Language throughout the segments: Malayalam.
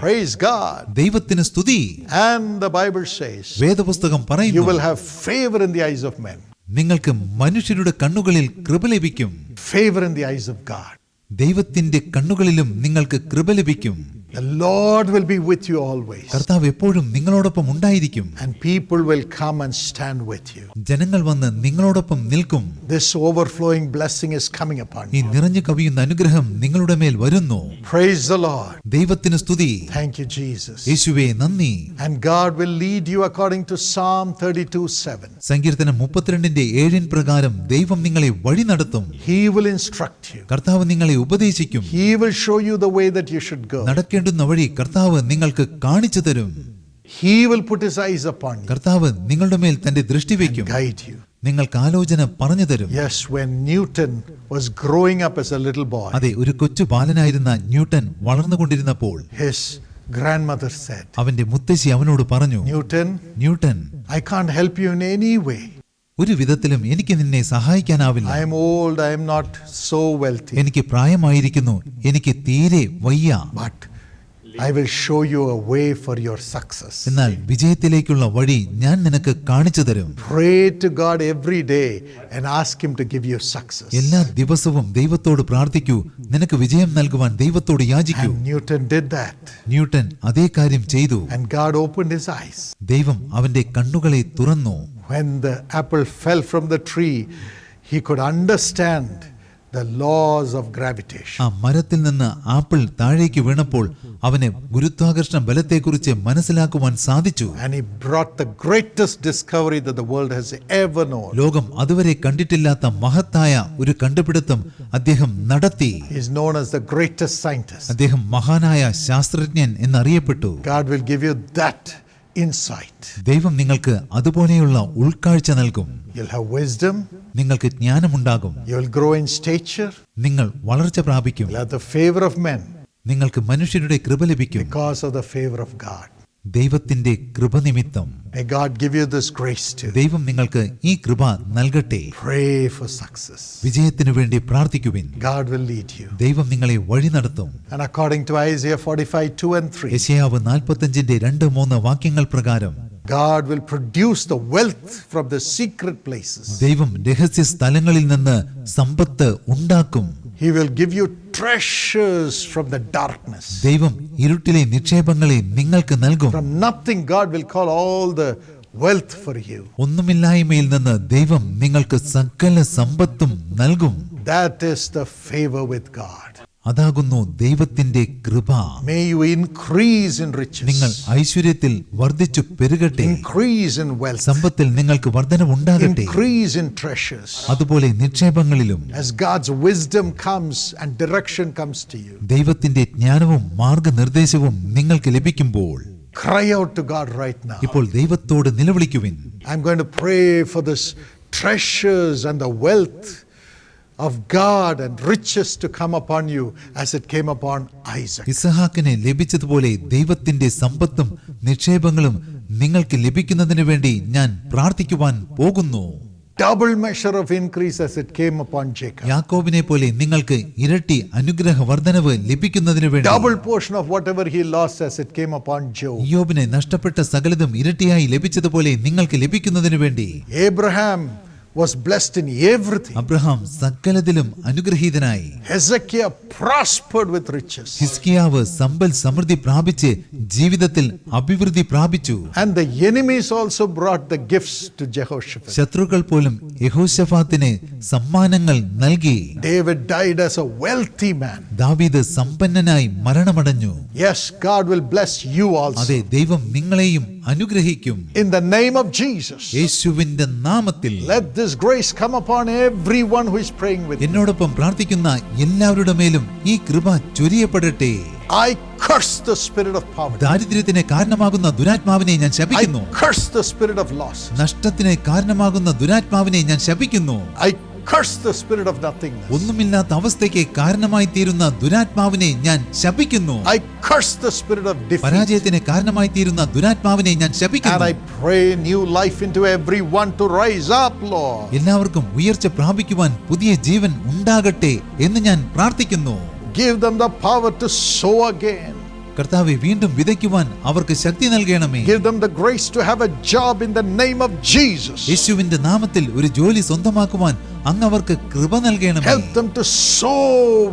Praise God. ദൈവത്തിന് സ്തുതി And the Bible says, വേദപുസ്തകം you will have favor in the eyes of men, നിങ്ങൾക്ക് മനുഷ്യരുടെ കണ്ണുകളിൽ കൃപ ലഭിക്കും favor in the eyes of God. ദൈവത്തിന്റെ കണ്ണുകളിലും നിങ്ങൾക്ക് കൃപ ലഭിക്കും The Lord will be with you always, കർത്താവ് എപ്പോഴും നിങ്ങളോടൊപ്പം ഉണ്ടായിരിക്കും and people will come and stand with you. ജനങ്ങൾ വന്ന് നിങ്ങളോടൊപ്പം നിൽക്കും This overflowing blessing is coming upon you. ഈ നിറഞ്ഞു കവിയുന്ന അനുഗ്രഹം നിങ്ങളുടെ മേൽ വരുന്നു Praise the Lord. ദൈവത്തിന് സ്തുതി Thank you, Jesus. യേശുവേ നന്ദി And God will lead you according to Psalm 32 7. സങ്കീർത്തനം മുപ്പത്തിരണ്ടിന്റെ ഏഴിൻ പ്രകാരം ദൈവം നിങ്ങളെ വഴി നടത്തും He will instruct you, കർത്താവ് നിങ്ങളെ ഉപദേശിക്കും He will show you the way that you should go. നടക്കേണ്ടുന്ന വഴി കർത്താവ് നിങ്ങൾക്ക് കാണിച്ചു തരും. He will put His eyes upon you, കർത്താവ് നിങ്ങളുടെ മേൽ തന്റെ ദൃഷ്ടി വയ്ക്കും. guide you. നിങ്ങൾക്ക് ആലോചന പറഞ്ഞു തരും. Yes, when Newton was growing up as a little boy, അതെ ഒരു കൊച്ചു ബാലനായിരുന്ന ന്യൂട്ടൻ വളർന്നുകൊണ്ടിരുന്നപ്പോൾ his grandmother said, അവന്റെ മുത്തശ്ശി അവനോട് പറഞ്ഞു Newton Newton I can't help you in any way ഒരു വിധത്തിലും എനിക്ക് നിന്നെ സഹായിക്കാനാവില്ല. I'm old I'm not so wealthy എനിക്ക് പ്രായമായിരിക്കുന്നു എനിക്ക് തീരെ വയ്യ. But I will show you a way for your success. എന്നാൽ വിജയത്തിലേക്കുള്ള വഴി ഞാൻ നിനക്ക് കാണിച്ചു തരും Pray to God every day and ask Him to give you success. എല്ലാ ദിവസവും ദൈവത്തോട് പ്രാർത്ഥിക്കൂ നിനക്ക് വിജയം നൽകുവാൻ ദൈവത്തോട് യാചിക്കൂ And Newton did that. Newton അതേ കാര്യം ചെയ്തു And God opened his eyes. ദൈവം അവന്റെ കണ്ണുകളെ തുറന്നു When the apple fell from the tree, he could understand the laws of gravitation. ആ മരത്തിൽ നിന്ന് ആപ്പിൾ താഴേക്ക് വീണപ്പോൾ അവന് ഗുരുത്വാകർഷണ ബലത്തെക്കുറിച്ച് മനസ്സിലാക്കുവാൻ സാധിച്ചു And he brought the greatest discovery that the world has ever known. ലോകം അതുവരെ കണ്ടിട്ടില്ലാത്ത മഹത്തായ ഒരു കണ്ടുപിടുത്തം അദ്ദേഹം നടത്തി He is known as the greatest scientist. അദ്ദേഹം മഹാനായ ശാസ്ത്രജ്ഞൻ എന്നറിയപ്പെട്ടു God will give you that insight. ദൈവം നിങ്ങൾക്ക് അതുപോലെയുള്ള ഉൾക്കാഴ്ച നൽകും You'll have wisdom, നിങ്ങൾക്ക് ജ്ഞാനമുണ്ടാകും grow in stature, നിങ്ങൾ വളർച്ച പ്രാപിക്കും favor of men നിങ്ങൾക്ക് മനുഷ്യരുടെ കൃപ ലഭിക്കും because of the favor of God. ദൈവത്തിന്റെ കൃപ നിമിത്തം God give you this grace too. ദൈവം നിങ്ങൾക്ക് ഈ കൃപ നൽകട്ടെ Pray for success. വിജയത്തിനു വേണ്ടി പ്രാർത്ഥിക്കുവിൻ God will lead you. ദൈവം നിങ്ങളെ വഴി നടത്തും And according to Isaiah 45 2 and 3, യശയാവ് നാൽപ്പത്തഞ്ചിന്റെ രണ്ട് മൂന്ന് വാക്യങ്ങൾ പ്രകാരം God will produce the wealth from the secret places. ദൈവം രഹസ്യ സ്ഥലങ്ങളിൽ നിന്ന് സമ്പത്ത് ഉണ്ടാക്കും He will give you treasures from the darkness. ദൈവം ഇരുട്ടിലെ നിക്ഷേപങ്ങളെ നിങ്ങൾക്ക് നൽകും From nothing, God will call all the wealth for you. ഒന്നുമില്ലായ്മയിൽ നിന്ന് ദൈവം നിങ്ങൾക്ക് സകല സമ്പത്തും നൽകും That is the favor with God. അതാകുന്നു ദൈവത്തിന്റെ കൃപ. May you increase in rich നിങ്ങൾ ഐശ്വര്യത്തിൽ വർദ്ധിച്ചു പെരുകട്ടെ. ഇൻക്രീസ് ഇൻ വെൽ സമ്പത്തിൽ നിങ്ങൾക്ക് വർധനമുണ്ടാകട്ടെ ഇൻക്രീസ് ഇൻ ട്രഷേഴ്സ് അതുപോലെ നിക്ഷേപങ്ങളിലും as God's wisdom comes and direction comes to you ദൈവത്തിന്റെ ജ്ഞാനവും മാർഗനിർദ്ദേശവും നിങ്ങൾക്ക് ലഭിക്കുമ്പോൾ cry out to god right now. ഇപ്പോൾ ദൈവത്തോട് നിലവിളിക്കുവിൻ. I'm going to pray for this treasures and the wealth of God and riches to come upon you as it came upon Isaac. ഇസഹാക്കിനെ ലഭിച്ചതുപോലെ ദൈവത്തിന്റെ സമ്പത്തും നിക്ഷേപങ്ങളും നിങ്ങൾക്ക് ലഭിക്കുന്നതിന് വേണ്ടി ഞാൻ പ്രാർത്ഥിക്കുവാൻ പോകുന്നു Double measure of increase as it came upon Jacob. യാക്കോബിനെ പോലെ നിങ്ങൾക്ക് ഇരട്ടി അനുഗ്രഹ വർധനവ് ലഭിക്കുന്നതിന് വേണ്ടി Double portion of whatever he lost as it came upon Job. യോബിനെ നഷ്ടപ്പെട്ട സകലതും ഇരട്ടിയായി ലഭിച്ചതുപോലെ നിങ്ങൾക്ക് ലഭിക്കുന്നതിന് വേണ്ടി Abraham was blessed in everything. Abraham സകലത്തിലും അനുഗ്രഹീതനായി Hezekiah prospered with riches. ഹിസ്കിയാവ് സമ്പൽ സമൃദ്ധി പ്രാപിച്ച് ജീവിതത്തിൽ അഭിവൃദ്ധി പ്രാപിച്ചു And the enemies also brought the gifts to Jehoshaphat. ശത്രുക്കൾ പോലും യഹോശഫാത്തിന് സമ്മാനങ്ങൾ നൽകി David died as a wealthy man. ദാവീദ് സമ്പന്നനായി മരണമടഞ്ഞു Yes, God will bless you also. അതെ ദൈവം നിങ്ങളെയും അനുഗ്രഹിക്കും. In the name of Jesus യേശുവിന്റെ നാമത്തിൽ let this grace come upon everyone who is praying with എന്നോടൊപ്പം പ്രാർത്ഥിക്കുന്ന എല്ലാവരുടെ മേലും ഈ കൃപ ചൊരിയപ്പെടട്ടെ. I curse the spirit of power ദാരിദ്ര്യത്തിന് കാരണമാകുന്ന ദുരാത്മാവിനെ ഞാൻ ശപിക്കുന്നു. I curse the spirit of loss നഷ്ടത്തിന് കാരണമാകുന്ന ദുരാത്മാവിനെ ഞാൻ ശപിക്കുന്നു. ഒന്നുമില്ലാത്ത അവസ്ഥയ്ക്ക് കാരണമായി തീരുന്ന ദുരാത്മാവിനെ ഞാൻ ശപിക്കുന്നു. പരാജയത്തിന് കാരണമായി തീരുന്ന ദുരാത്മാവിനെ ഞാൻ ശപിക്കുന്നു. എല്ലാവർക്കും ഉയർച്ച പ്രാപിക്കുവാൻ പുതിയ ജീവൻ ഉണ്ടാകട്ടെ എന്ന് ഞാൻ പ്രാർത്ഥിക്കുന്നു. Give them the power to show again. കർത്താവെ വീണ്ടും വിതയ്ക്കുവാൻ അവർക്ക് ശക്തി നൽകണമേ Give them the grace to have a job in the name of Jesus. യേശുവിന്റെ നാമത്തിൽ ഒരു ജോലി സ്വന്തമാക്കുവാൻ അങ്ങ് അവർക്ക് കൃപ നൽകണമേ Help them to sow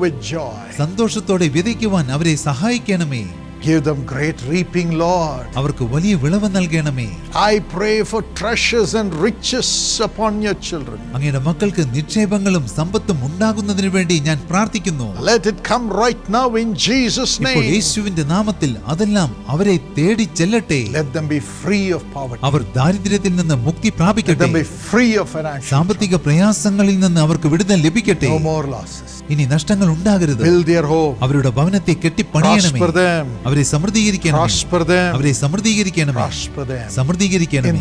with joy. സന്തോഷത്തോടെ വിതയ്ക്കുവാൻ അവരെ സഹായിക്കണമേ Give them great reaping, Lord. അവർക്ക് വലിയ വിളവ് നൽകണമേ I pray for treasures and riches upon your children. അങ്ങയുടെ മക്കൾക്ക് നിക്ഷേപങ്ങളും സമ്പത്തും ഉണ്ടാകുന്നതിന് വേണ്ടി ഞാൻ പ്രാർത്ഥിക്കുന്നു Let it come right now in Jesus' ഇപ്പോൾ name. യേശുവിന്റെ നാമത്തിൽ അതെല്ലാം അവരെ തേടി ചെല്ലട്ടെ Let them be free of poverty. അവർ ദാരിദ്ര്യത്തിൽ നിന്ന് മുക്തി Let പ്രാപിക്കട്ടെ them be free of financial. സാമ്പത്തിക പ്രയാസങ്ങളിൽ നിന്ന് അവർക്ക് വിടുതൽ ലഭിക്കട്ടെ No more losses. ഇനി നഷ്ടങ്ങൾ ഉണ്ടാകരുത് Build their home. അവരുടെ ഭവനത്തെ കെട്ടിപ്പണിയണമേ Prosper them. അവരെ സമൃദ്ധീകരിക്കണം അവരെ സമൃദ്ധീകരിക്കണം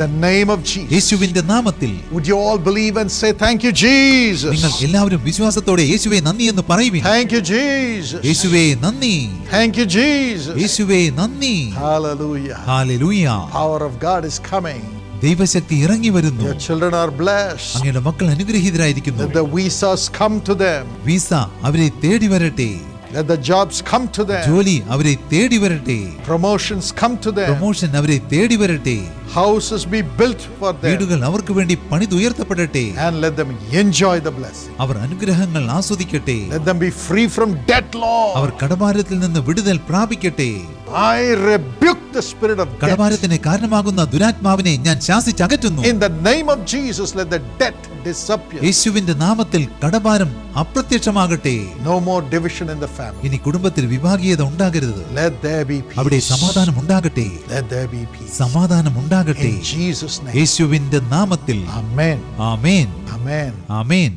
നിങ്ങൾ എല്ലാവരും വിശ്വാസത്തോടെ യേശുവേ നന്ദി എന്ന് പറയുവിൻ. താങ്ക് ജീസസ് യേശുവേ നന്ദി. താങ്ക് ജീസസ് യേശുവേ നന്ദി. Hallelujah hallelujah power of God is coming ദൈവശക്തി ഇറങ്ങി വരുന്നു. യുവർ ചിൽഡ്രൻ ആർ ബ്ലെസ്ഡ് അങ്ങയുടെ മക്കൾ അനുഗ്രഹീതരായിരിക്കുന്നു. The visas come to them visa അവരെ തേടി വരട്ടെ. Let the jobs come to them. ജോലി അവരെ തേടി വരട്ടെ Promotions come to them. Promotion അവരെ തേടി വരട്ടെ Houses be built for them. വീടുകൾ അവർക്ക് വേണ്ടി പണിതുയർത്തപ്പെടട്ടെ And let them enjoy the blessing. അവർ അനുഗ്രഹങ്ങൾ ആസ്വദിക്കട്ടെ Let them be free from debt law. അവർ കടഭാരത്തിൽ നിന്ന് വിടുതൽ പ്രാപിക്കട്ടെ I rebuke the spirit of. കടഭാരത്തിന് കാരണമാകുന്ന ദുരാത്മാവിനെ ഞാൻ ശാസിച്ചകറ്റുന്നു In the name of Jesus, let the death disappear. യേശുവിന്റെ നാമത്തിൽ കടഭാരം അപ്രത്യക്ഷമാകട്ടെ No more division in the family. ഇനി കുടുംബത്തിൽ വിഭാഗീയത ഉണ്ടാകരുത് Let there be peace. അവിടെ സമാധാനം ഉണ്ടാകട്ടെ Let there be peace. സമാധാനം ഉണ്ടാകട്ടെ In Jesus' name. യേശുവിന്റെ നാമത്തിൽ Amen. Amen. Amen. ആമേൻ